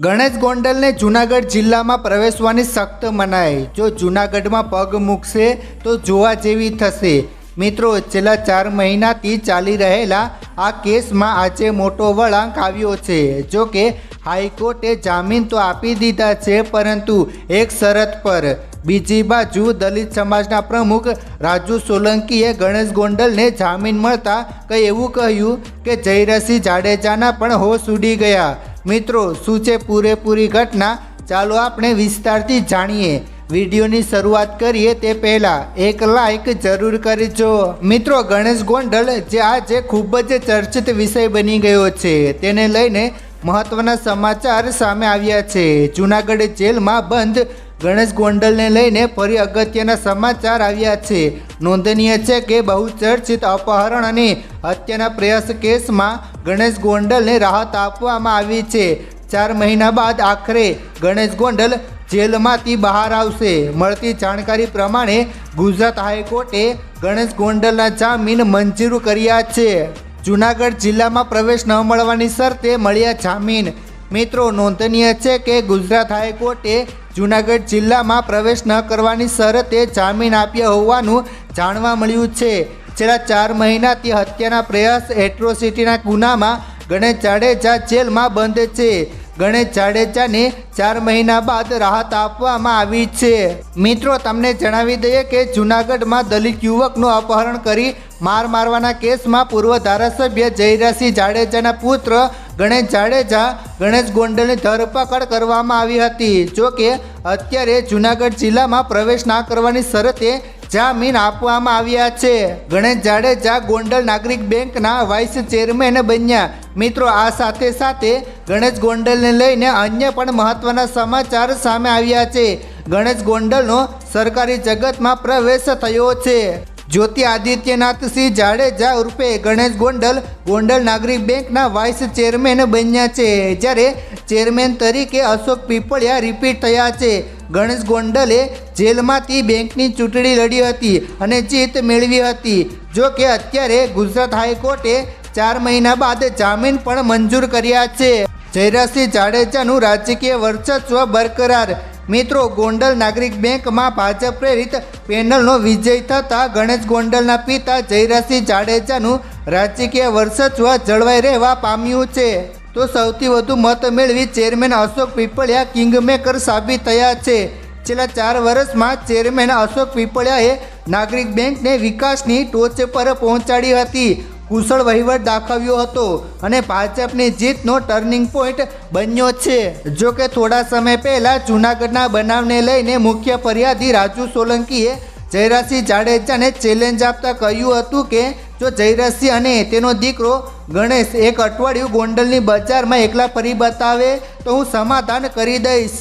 ગણેશ ગોંડલને જૂનાગઢ જિલ્લામાં પ્રવેશવાની સખ્ત મનાઈ. જો જૂનાગઢમાં પગ મૂકશે, તો જોવા જેવી થશે. મિત્રો, છેલ્લા ચાર મહિનાથી ચાલી રહેલા આ કેસમાં આજે મોટો વળાંક આવ્યો છે. જો કે, હાઈકોર્ટે જામીન તો આપી દીધા છે, પરંતુ એક શરત પર. બીજી બાજુ દલિત સમાજના પ્રમુખ રાજુ સોલંકીએ ગણેશ ગોંડલને જામીન મળતા કંઈ એવું કહ્યું કે જયરસિંહ જાડેજાના પણ હોશ ઉડી ગયા. મિત્રો, શું છે પૂરેપૂરી ઘટના? ચાલો આપણે વિસ્તારથી જાણીએ. વિડીયોની શરૂઆત કરીએ તે પહેલાં એક લાઈક જરૂર કરજો. મિત્રો, ગણેશ ગોંડલ જે આજે ખૂબ જ ચર્ચિત વિષય બની ગયો છે. તેને લઈને મહત્વના સમાચાર સામે આવ્યા છે. જૂનાગઢ જેલમાં બંધ. ગણેશ ગોંડલને લઈને ફરી અગત્યના સમાચાર આવ્યા છે. નોંધનીય છે કે બહુચર્ચિત અપહરણ અને હત્યાના પ્રયાસ કેસમાં ગણેશ ગોંડલને રાહત આપવામાં આવી છે. ચાર મહિના બાદ આખરે ગણેશ ગોંડલ જેલમાંથી બહાર આવશે. મળતી જાણકારી પ્રમાણે ગુજરાત હાઈકોર્ટે ગણેશ ગોંડલના જામીન મંજૂર કર્યા છે. જૂનાગઢ જિલ્લામાં પ્રવેશ ન મળવાની શરતે મળ્યા જામીન. મિત્રો, નોંધનીય છે કે ગુજરાત હાઈકોર્ટે જૂનાગઢ જિલ્લામાં પ્રવેશ ન કરવાની શરતે જામીન આપ્યા હોવાનું જાણવા મળ્યું છે. છેલ્લા ચાર મહિનાથી હત્યાના પ્રયાસ એટ્રોસિટીના ગુનામાં ગણેશ જાડેજા જેલમાં બંધ છે. ગણેશ જાડેજાને ચાર મહિના બાદ રાહત આપવામાં આવી છે. મિત્રો, તમને જણાવી દઈએ કે જૂનાગઢમાં દલિત યુવકનું અપહરણ કરી માર મારવાના કેસમાં પૂર્વ ધારાસભ્ય જયરાસિંહ જાડેજાના પુત્ર ગણેશ જાડેજા ગણેશ ગોંડલની ધરપકડ કરવામાં આવી હતી. જો કે અત્યારે જૂનાગઢ જિલ્લામાં પ્રવેશ ના કરવાની શરતે જામીન આપવામાં આવ્યા છે. ગણેશ જાડેજા ગોંડલ નાગરિક બેંકના વાઇસ ચેરમેન બન્યા. મિત્રો, આ સાથે સાથે ગણેશ ગોંડલને લઈને અન્ય પણ મહત્વના સમાચાર સામે આવ્યા છે. ગણેશ ગોંડલનો સરકારી જગતમાં પ્રવેશ થયો છે. જ્યોતિ આદિત્યનાથસિંહ જાડેજા ઉર્ફે ગણેશ ગોંડલ ગોંડલ નાગરિક બેંકના વાઇસ ચેરમેન બન્યા છે. જ્યારે ચેરમેન તરીકે અશોક પીપળિયા રિપીટ થયા છે. ગણેશ ગોંડલે જેલમાંથી બેંકની ચૂંટણી લડી હતી અને જીત મેળવી હતી. જો કે અત્યારે ગુજરાત હાઈકોર્ટે ચાર મહિના બાદ જામીન પણ મંજૂર કર્યા છે. જયરાજસિંહ જાડેજાનું રાજકીય વર્ચસ્વ બરકરાર. મિત્રો, ગોંડલ નાગરિક બેંકમાં ભાજપ પ્રેરિત પેનલનો વિજય થતાં ગણેશ ગોંડલના પિતા જયરાજસિંહ જાડેજાનું રાજકીય વર્ચસ્વ જળવાઈ રહેવા પામ્યું છે. તો સૌથી વધુ મત મેળવી ચેરમેન અશોક પીપળિયા કિંગમેકર સાબિત થયા છે. છેલ્લા ચાર વર્ષમાં ચેરમેન અશોક પીપળિયાએ નાગરિક બેંકને વિકાસની ટોચ પર પહોંચાડી હતી. કુશળ વહીવટ દાખવ્યો હતો અને ભાજપની જીતનો ટર્નિંગ પોઈન્ટ બન્યો છે. જો કે થોડા સમય પહેલા જૂનાગઢના બનાવને લઈને મુખ્ય ફરિયાદી રાજુ સોલંકીએ જયરાસિંહ જાડેજાને ચેલેન્જ આપતા કહ્યું હતું કે જો જયરાજસિંહ અને તેનો દીકરો ગણેશ એક અઠવાડિયું ગોંડલની બજારમાં એકલા ફરી બતાવે, તો હું સમાધાન કરી દઈશ.